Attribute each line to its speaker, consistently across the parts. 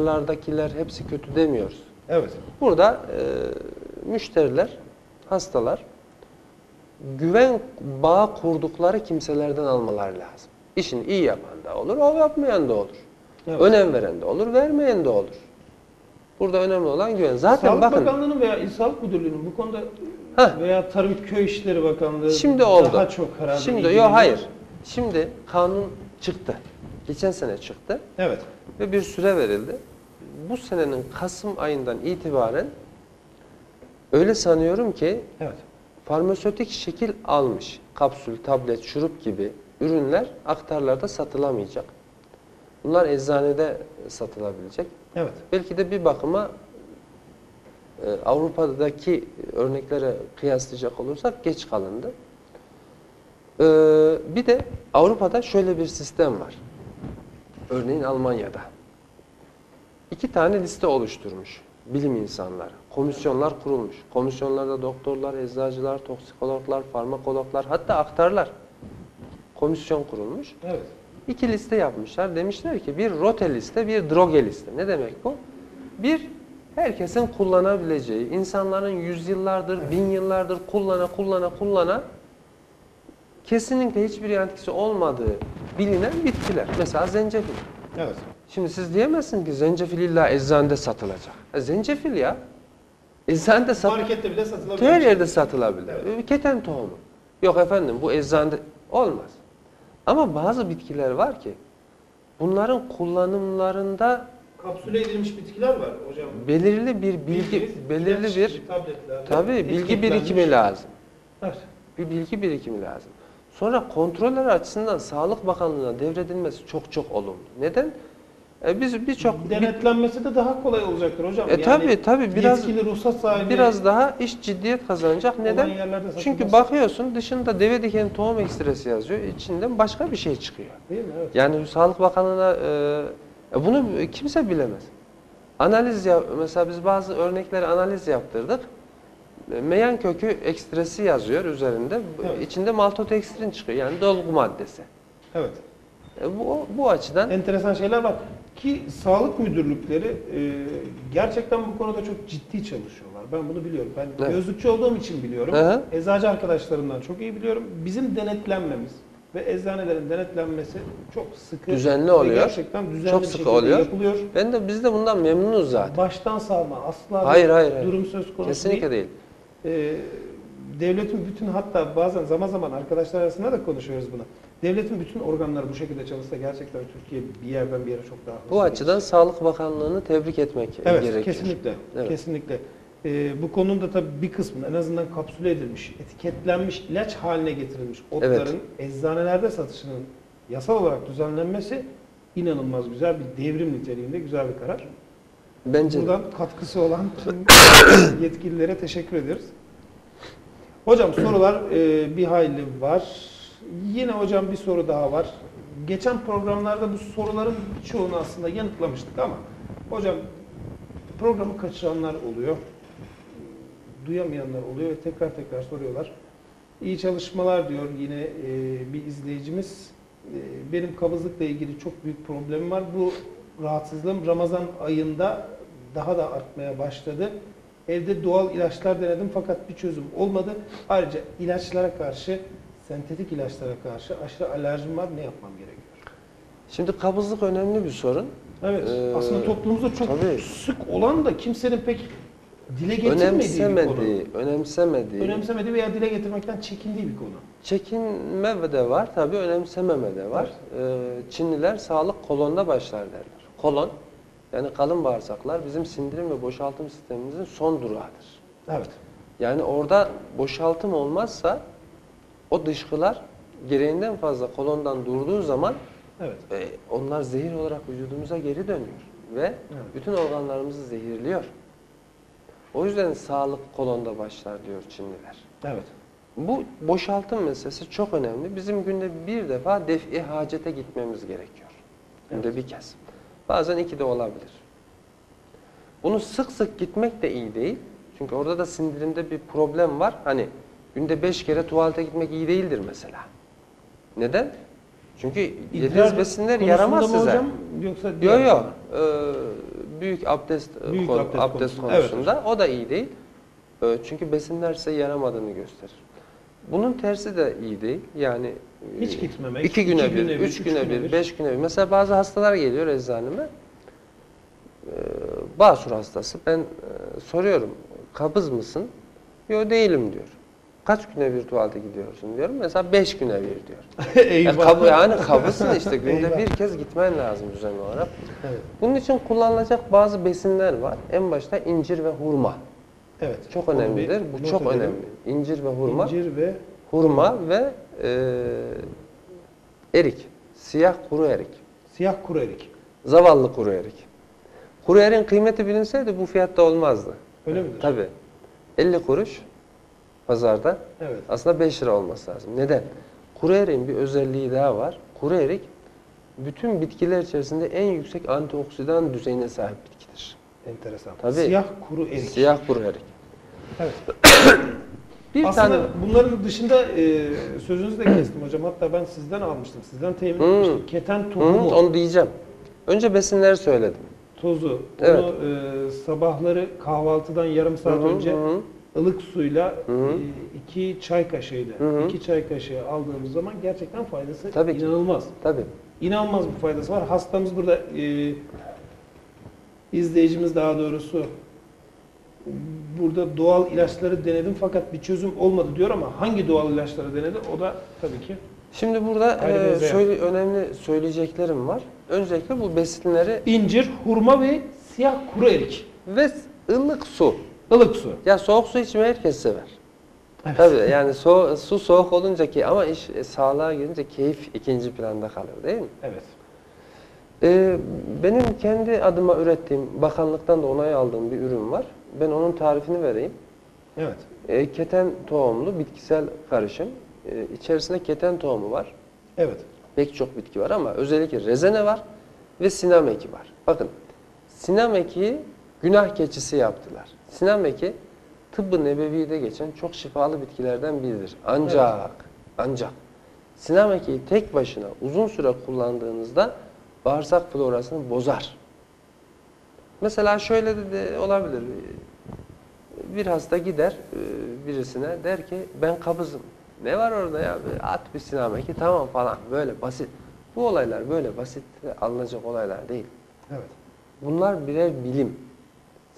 Speaker 1: Lardakiler hepsi kötü demiyoruz.
Speaker 2: Evet.
Speaker 1: Burada e, müşteriler, hastalar güven bağı kurdukları kimselerden almaları lazım. İşini iyi yapan da olur, o yapmayan da olur.
Speaker 2: Evet.
Speaker 1: Önem veren de olur, vermeyen de olur. Burada önemli olan güven. Zaten
Speaker 2: Sağlık
Speaker 1: bakın
Speaker 2: Bakanlığı'nın veya İl Sağlık Müdürlüğü'nün bu konuda
Speaker 1: Heh.
Speaker 2: veya Tarım Köy İşleri Bakanlığı
Speaker 1: şimdi oldu.
Speaker 2: daha çok herhalde
Speaker 1: Şimdi yok hayır. Şimdi kanun çıktı. Geçen sene çıktı.
Speaker 2: Evet.
Speaker 1: ve bir süre verildi. Bu senenin Kasım ayından itibaren öyle sanıyorum ki
Speaker 2: Evet.
Speaker 1: farmasötik şekil almış kapsül, tablet, şurup gibi ürünler aktarlarda satılamayacak. Bunlar eczanede satılabilecek.
Speaker 2: Evet.
Speaker 1: Belki de bir bakıma e, Avrupa'daki örneklere kıyaslayacak olursak geç kalındı. E, bir de Avrupa'da şöyle bir sistem var. Örneğin Almanya'da. İki tane liste oluşturmuş bilim insanları. Komisyonlar kurulmuş. Komisyonlarda doktorlar, eczacılar, toksikologlar, farmakologlar hatta aktarlar. Komisyon kurulmuş.
Speaker 2: Evet.
Speaker 1: İki liste yapmışlar. Demişler ki bir rote liste, bir droge liste. Ne demek bu? Bir, herkesin kullanabileceği, insanların yüzyıllardır, bin yıllardır kullana kullana kullana kesinlikle hiçbir yan etkisi olmadığı bilinen bitkiler. Mesela zencefil.
Speaker 2: Evet.
Speaker 1: Şimdi siz diyemezsiniz ki zencefil illa eczanede satılacak. E, zencefil ya. Eczanede satılacak.
Speaker 2: Markette bile satılabilir.
Speaker 1: Her yerde satılabilir. E, Keten tohumu. Yok efendim bu eczanede olmaz. Ama bazı bitkiler var ki bunların kullanımlarında
Speaker 2: Kapsüle edilmiş bitkiler var hocam.
Speaker 1: belirli bir bilgi,
Speaker 2: Bildiğiniz
Speaker 1: belirli bir tabii bilgi birikimi lazım.
Speaker 2: Evet.
Speaker 1: Bir bilgi birikimi lazım. Sonra kontroller açısından Sağlık Bakanlığı'na devredilmesi çok çok olumlu. Neden? E, biz birçok
Speaker 2: Denetlenmesi de daha kolay olacaktır hocam.
Speaker 1: E, tabii, tabii, biraz-
Speaker 2: ruhsat sahibi
Speaker 1: biraz daha iş ciddiyet kazanacak. Neden? Çünkü bakıyorsun dışında deve dikeni tohum ekstresi yazıyor. içinden başka bir şey çıkıyor.
Speaker 2: Değil mi? Evet.
Speaker 1: Yani Sağlık Bakanlığı'na e, e, bunu kimse bilemez. Analiz ya mesela biz bazı örnekleri analiz yaptırdık. E, Meyan kökü ekstresi yazıyor üzerinde.
Speaker 2: Evet.
Speaker 1: İçinde maltodextrin çıkıyor. Yani dolgu maddesi.
Speaker 2: Evet.
Speaker 1: E, bu bu açıdan
Speaker 2: Enteresan şeyler var. Ki sağlık müdürlükleri e, gerçekten bu konuda çok ciddi çalışıyorlar. Ben bunu biliyorum. Ben
Speaker 1: Evet.
Speaker 2: gözlükçü olduğum için biliyorum.
Speaker 1: Hı hı.
Speaker 2: Eczacı arkadaşlarımdan çok iyi biliyorum. Bizim denetlenmemiz ve eczanelerin denetlenmesi çok sıkı
Speaker 1: Düzenli oluyor.
Speaker 2: Gerçekten düzenli
Speaker 1: Çok
Speaker 2: bir
Speaker 1: sıkı
Speaker 2: şekilde
Speaker 1: oluyor.
Speaker 2: yapılıyor.
Speaker 1: ben de biz de bundan memnunuz zaten.
Speaker 2: Baştan salma asla
Speaker 1: Hayır, hayır, hayır.
Speaker 2: durum söz konusu
Speaker 1: Kesinlikle
Speaker 2: değil.
Speaker 1: değil.
Speaker 2: Ee, devletin bütün hatta bazen zaman zaman arkadaşlar arasında da konuşuyoruz bunu. Devletin bütün organları bu şekilde çalışsa gerçekten Türkiye bir yerden bir yere çok daha hızlı
Speaker 1: Bu açıdan Sağlık Bakanlığı'nı tebrik etmek
Speaker 2: Evet,
Speaker 1: gerekiyor.
Speaker 2: kesinlikle.
Speaker 1: Evet.
Speaker 2: Kesinlikle. Ee, bu konunun da tabii bir kısmını en azından kapsüle edilmiş, etiketlenmiş, ilaç haline getirilmiş otların eczanelerde satışının yasal olarak düzenlenmesi inanılmaz güzel bir devrim niteliğinde güzel bir karar.
Speaker 1: Bence de.
Speaker 2: Buradan katkısı olan tüm yetkililere teşekkür ediyoruz. Hocam sorular e, bir hayli var. Yine hocam bir soru daha var. Geçen programlarda bu soruların çoğunu aslında yanıtlamıştık ama hocam programı kaçıranlar oluyor. Duyamayanlar oluyor ve tekrar tekrar soruyorlar. İyi çalışmalar diyor yine e, bir izleyicimiz. E, benim kabızlıkla ilgili çok büyük problemim var. Bu rahatsızlığım Ramazan ayında daha da artmaya başladı. Evde doğal ilaçlar denedim fakat bir çözüm olmadı. Ayrıca ilaçlara karşı, sentetik ilaçlara karşı aşırı alerjim var. Ne yapmam gerekiyor?
Speaker 1: Şimdi kabızlık önemli bir sorun.
Speaker 2: Evet.
Speaker 1: Ee,
Speaker 2: aslında toplumumuzda çok
Speaker 1: tabii.
Speaker 2: sık olan da kimsenin pek dile getirmediği bir
Speaker 1: Önemsemediği,
Speaker 2: konu.
Speaker 1: önemsemediği,
Speaker 2: Önemsemediği veya dile getirmekten çekindiği bir konu.
Speaker 1: çekinme de var tabii önemsememe de var. Ee, Çinliler sağlık kolonda başlar derler. Kolon yani kalın bağırsaklar bizim sindirim ve boşaltım sistemimizin son durağıdır.
Speaker 2: Evet.
Speaker 1: Yani orada boşaltım olmazsa o dışkılar gereğinden fazla kolondan durduğu zaman
Speaker 2: Evet.
Speaker 1: e, onlar zehir olarak vücudumuza geri dönüyor ve bütün organlarımızı zehirliyor. O yüzden sağlık kolonda başlar diyor Çinliler.
Speaker 2: Evet.
Speaker 1: Bu boşaltım meselesi çok önemli. Bizim günde bir defa defi hacete gitmemiz gerekiyor. Günde bir kez. Bazen iki de olabilir. Bunu sık sık gitmek de iyi değil. Çünkü orada da sindirimde bir problem var. Hani günde beş kere tuvalete gitmek iyi değildir mesela. Neden? Çünkü yediğiniz besinler yaramaz size.
Speaker 2: Hocam, yoksa
Speaker 1: Yok yok. Ee, büyük abdest, e,
Speaker 2: Büyük
Speaker 1: konu-
Speaker 2: abdest
Speaker 1: abdest,
Speaker 2: konusunda, evet
Speaker 1: o da iyi değil. E, Çünkü besinler size yaramadığını gösterir. Bunun tersi de iyi değil. Yani e,
Speaker 2: Hiç gitmemek,
Speaker 1: iki güne
Speaker 2: iki
Speaker 1: bir,
Speaker 2: güne bir,
Speaker 1: üç
Speaker 2: üç
Speaker 1: güne
Speaker 2: güne
Speaker 1: bir,
Speaker 2: bir.
Speaker 1: beş güne bir. Mesela bazı hastalar geliyor eczaneme. E, Basur hastası. Ben e, soruyorum, kabız mısın? Yok değilim diyor. Kaç güne bir tuvalete gidiyorsun diyorum. Mesela beş güne bir diyor. Yani,
Speaker 2: Eyvah.
Speaker 1: kabı, yani kabısın işte günde
Speaker 2: Eyvah.
Speaker 1: bir kez gitmen lazım düzenli olarak.
Speaker 2: Evet.
Speaker 1: Bunun için kullanılacak bazı besinler var. En başta incir ve hurma.
Speaker 2: Evet.
Speaker 1: Çok önemlidir. Bu çok
Speaker 2: edelim.
Speaker 1: önemli. İncir ve hurma.
Speaker 2: İncir ve
Speaker 1: Hurma ve e, erik. Siyah kuru erik.
Speaker 2: siyah kuru erik.
Speaker 1: Zavallı kuru erik. Kuru eriğin kıymeti bilinseydi bu fiyatta olmazdı.
Speaker 2: Öyle midir?
Speaker 1: Tabii. 50 kuruş pazarda.
Speaker 2: Evet.
Speaker 1: Aslında 5 lira olması lazım. Neden? Kuru eriğin bir özelliği daha var. Kuru erik bütün bitkiler içerisinde en yüksek antioksidan düzeyine sahip bitkidir.
Speaker 2: Enteresan.
Speaker 1: Tabii.
Speaker 2: Siyah kuru erik.
Speaker 1: Siyah kuru erik.
Speaker 2: Evet.
Speaker 1: Bir
Speaker 2: Aslında
Speaker 1: tane
Speaker 2: bunların dışında e, sözünüzü de kestim hocam. Hatta ben sizden almıştım. Sizden temin
Speaker 1: Hmm.
Speaker 2: etmiştim. Keten tohumu
Speaker 1: onu diyeceğim. Önce besinleri söyledim.
Speaker 2: tozu.
Speaker 1: Evet.
Speaker 2: Onu e, sabahları kahvaltıdan yarım saat
Speaker 1: Hı hı,
Speaker 2: önce
Speaker 1: hı.
Speaker 2: Ilık suyla
Speaker 1: Hı hı.
Speaker 2: e, iki çay kaşığıyla
Speaker 1: Hı hı.
Speaker 2: iki çay kaşığı aldığımız zaman gerçekten faydası
Speaker 1: Tabii ki.
Speaker 2: inanılmaz.
Speaker 1: Tabii.
Speaker 2: İnanılmaz bir faydası var. Hastamız burada e, izleyicimiz daha doğrusu burada doğal ilaçları denedim fakat bir çözüm olmadı diyor ama hangi doğal ilaçları denedi? O da tabii ki
Speaker 1: Şimdi burada e, söyle, önemli söyleyeceklerim var. Öncelikle bu besinleri
Speaker 2: incir, hurma ve siyah kuru erik.
Speaker 1: ve ılık su.
Speaker 2: Ilık su.
Speaker 1: Ya soğuk su içmeyi herkes sever.
Speaker 2: Evet.
Speaker 1: Tabii yani so su soğuk olunca ki ama iş e, sağlığa gelince keyif ikinci planda kalıyor değil mi?
Speaker 2: Evet.
Speaker 1: E, benim kendi adıma ürettiğim, bakanlıktan da onay aldığım bir ürün var. Ben onun tarifini vereyim.
Speaker 2: Evet.
Speaker 1: E, keten tohumlu bitkisel karışım. E, içerisinde keten tohumu var.
Speaker 2: Evet.
Speaker 1: Pek çok bitki var ama özellikle rezene var ve sinam eki var. Bakın sinam ekiyi günah keçisi yaptılar. Sinam eki tıbbı nebevide geçen çok şifalı bitkilerden biridir. Ancak ancak sinam ekiyi tek başına uzun süre kullandığınızda bağırsak florasını bozar. Mesela şöyle de, de olabilir. Bir hasta gider e, birisine der ki ben kabızım. Ne var orada ya? At bir sinameki tamam falan. Böyle basit. Bu olaylar böyle basit alınacak olaylar değil.
Speaker 2: Evet.
Speaker 1: Bunlar birer bilim.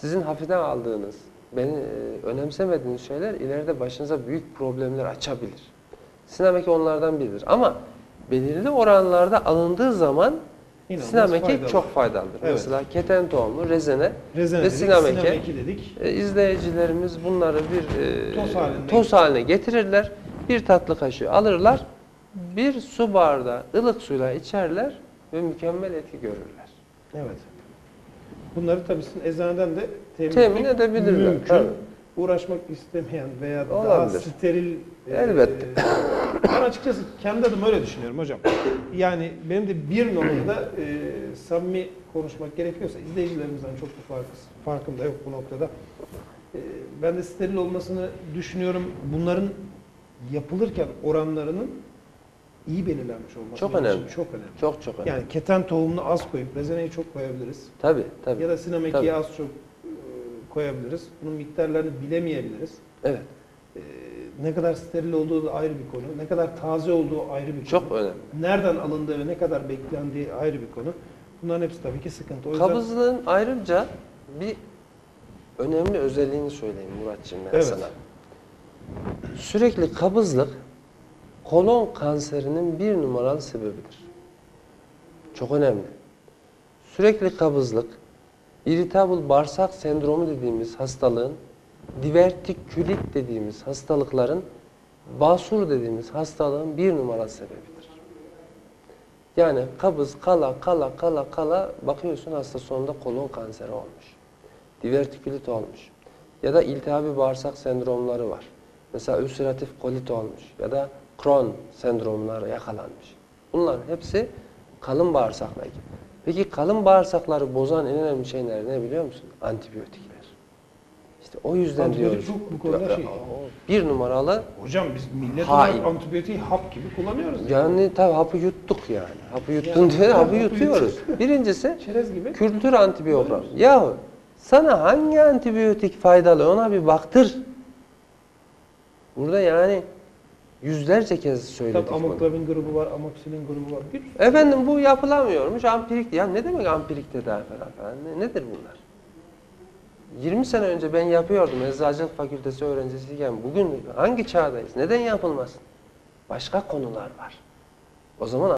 Speaker 1: Sizin hafife aldığınız, beni e, önemsemediğiniz şeyler ileride başınıza büyük problemler açabilir. Sinameki onlardan biridir. Ama belirli oranlarda alındığı zaman
Speaker 2: İnanılmaz
Speaker 1: sinameki
Speaker 2: faydalı.
Speaker 1: çok faydalıdır.
Speaker 2: Evet.
Speaker 1: Mesela keten tohumu, rezene
Speaker 2: Rezene
Speaker 1: ve
Speaker 2: dedik,
Speaker 1: sinameki
Speaker 2: dedik.
Speaker 1: E, izleyicilerimiz bunları bir e,
Speaker 2: Toz
Speaker 1: toz haline getirirler. Bir tatlı kaşığı alırlar. Bir su bardağı ılık suyla içerler ve mükemmel etki görürler.
Speaker 2: Evet. Bunları tabii sizin eczaneden de temin,
Speaker 1: Temin edebilirler,
Speaker 2: Mümkün.
Speaker 1: tabii.
Speaker 2: Uğraşmak istemeyen veya daha
Speaker 1: Olabilir.
Speaker 2: steril e,
Speaker 1: Elbette.
Speaker 2: ben açıkçası kendi adıma öyle düşünüyorum hocam. Yani benim de bir noktada e, samimi konuşmak gerekiyorsa izleyicilerimizden çok bir farkı, farkım da yok bu noktada. E, ben de steril olmasını düşünüyorum. Bunların yapılırken oranlarının iyi belirlenmiş olması
Speaker 1: Çok
Speaker 2: için
Speaker 1: önemli.
Speaker 2: çok önemli.
Speaker 1: Çok çok önemli.
Speaker 2: Yani keten tohumunu az koyup rezeneyi çok koyabiliriz.
Speaker 1: tabii tabii.
Speaker 2: Ya da sinemekiyi az çok e, koyabiliriz. Bunun miktarlarını bilemeyebiliriz.
Speaker 1: Evet.
Speaker 2: E, ne kadar steril olduğu da ayrı bir konu. Ne kadar taze olduğu ayrı bir konu.
Speaker 1: Çok önemli.
Speaker 2: Nereden alındığı ve ne kadar beklendiği ayrı bir konu. Bunların hepsi tabii ki sıkıntı. O yüzden
Speaker 1: Kabızlığın ayrıca bir önemli özelliğini söyleyeyim Muratcığım ben
Speaker 2: Evet.
Speaker 1: sana. Sürekli kabızlık kolon kanserinin bir numaralı sebebidir. Çok önemli. Sürekli kabızlık, irritable bağırsak sendromu dediğimiz hastalığın, divertikülit dediğimiz hastalıkların, basur dediğimiz hastalığın bir numaralı sebebidir. Yani kabız kala kala kala kala bakıyorsun hasta sonunda kolon kanseri olmuş. Divertikülit olmuş. Ya da iltihabi bağırsak sendromları var. Mesela ülseratif kolit olmuş ya da Crohn sendromları yakalanmış. Bunların hepsi kalın bağırsakla ilgili. Peki kalın bağırsakları bozan en önemli şeyler ne biliyor musun? Antibiyotikler. İşte o yüzden
Speaker 2: Antibiyotik
Speaker 1: diyoruz.
Speaker 2: çok bu konuda şey.
Speaker 1: Bir numaralı
Speaker 2: Hocam biz millet olarak antibiyotiği hap gibi kullanıyoruz.
Speaker 1: yani tabii hapı yuttuk yani. Hapı yuttun
Speaker 2: Yani,
Speaker 1: diye
Speaker 2: hapı
Speaker 1: yutuyoruz. Birincisi
Speaker 2: Çerez gibi.
Speaker 1: kültür antibiyogram. Yahu sana hangi antibiyotik faydalı ona bir baktır. Burada yani yüzlerce kez söyledik
Speaker 2: Tabii
Speaker 1: bunu.
Speaker 2: amoklabin grubu var, amoksilin grubu var. Bir
Speaker 1: Efendim bu yapılamıyormuş ampirik. Ya ne demek ampirik tedavi falan falan? Ne- nedir bunlar? 20 sene önce ben yapıyordum eczacılık fakültesi öğrencisiyken. Bugün hangi çağdayız? Neden yapılmasın? Başka konular var. O zaman